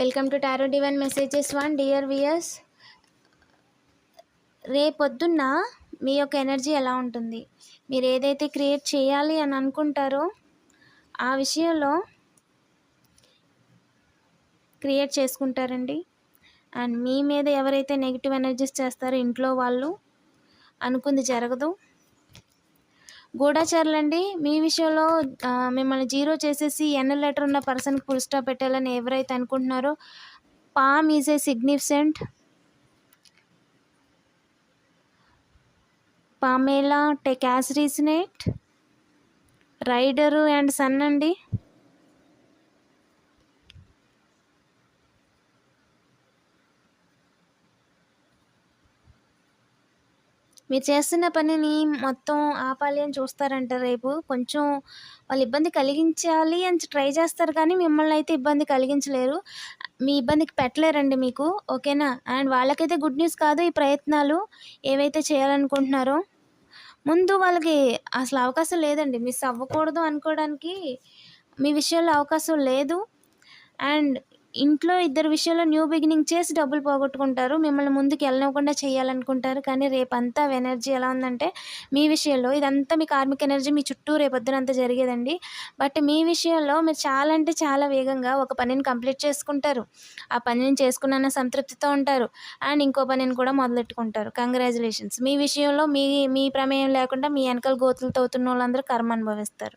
Welcome to tarot divine messages one dear viewers రేపొద్దున్న మీ యొక్క ఎనర్జీ ఎలా ఉంటుంది? మీరు ఏదైతే క్రియేట్ చేయాలి అని అనుకుంటారో ఆ విషయంలో క్రియేట్ చేసుకుంటారండి. అండ్ మీ మీద ఎవరైతే నెగిటివ్ ఎనర్జీస్ చేస్తారో ఇంట్లో వాళ్ళు అనుకుంది జరగదు. గూఢచారులండి. మీ విషయంలో మిమ్మల్ని జీరో చేసేసి ఎన్ లెటర్ ఉన్న పర్సన్కి ఫుల్ స్టాప్ పెట్టాలని ఎవరైతే అనుకుంటున్నారో palm is a significant పామేలా tech as rider and sun అండి. మీరు చేస్తున్న పనిని మొత్తం ఆపాలి అని చూస్తారంట రేపు. కొంచెం వాళ్ళు ఇబ్బంది కలిగించాలి అని ట్రై చేస్తారు కానీ మిమ్మల్ని అయితే ఇబ్బంది కలిగించలేరు. మీ ఇబ్బందికి పెట్టలేరండి మీకు ఓకేనా? అండ్ వాళ్ళకైతే గుడ్ న్యూస్ కాదు ఈ ప్రయత్నాలు ఏవైతే చేయాలనుకుంటున్నారో. ముందు వాళ్ళకి అసలు అవకాశం లేదండి. మిస్ అవ్వకూడదు అనుకోవడానికి మీ విషయంలో అవకాశం లేదు. అండ్ ఇంట్లో ఇద్దరు విషయంలో న్యూ బిగినింగ్ చేసి డబ్బులు పోగొట్టుకుంటారు. మిమ్మల్ని ముందుకు వెళ్ళనివ్వకుండా చేయాలనుకుంటారు. కానీ రేపంతా ఎనర్జీ ఎలా ఉందంటే మీ విషయంలో ఇదంతా మీ కార్మిక ఎనర్జీ మీ చుట్టూ రేపొద్దునంతా జరిగేదండి. బట్ మీ విషయంలో మీరు చాలా అంటే చాలా వేగంగా ఒక పనిని కంప్లీట్ చేసుకుంటారు. ఆ పనిని చేసుకున్న సంతృప్తితో ఉంటారు. అండ్ ఇంకో పనిని కూడా మొదలెట్టుకుంటారు. కంగ్రాచులేషన్స్. మీ విషయంలో మీ మీ ప్రమేయం లేకుండా మీ వెనకాల గోతులతో అవుతున్న వాళ్ళందరూ కర్మ అనుభవిస్తారు.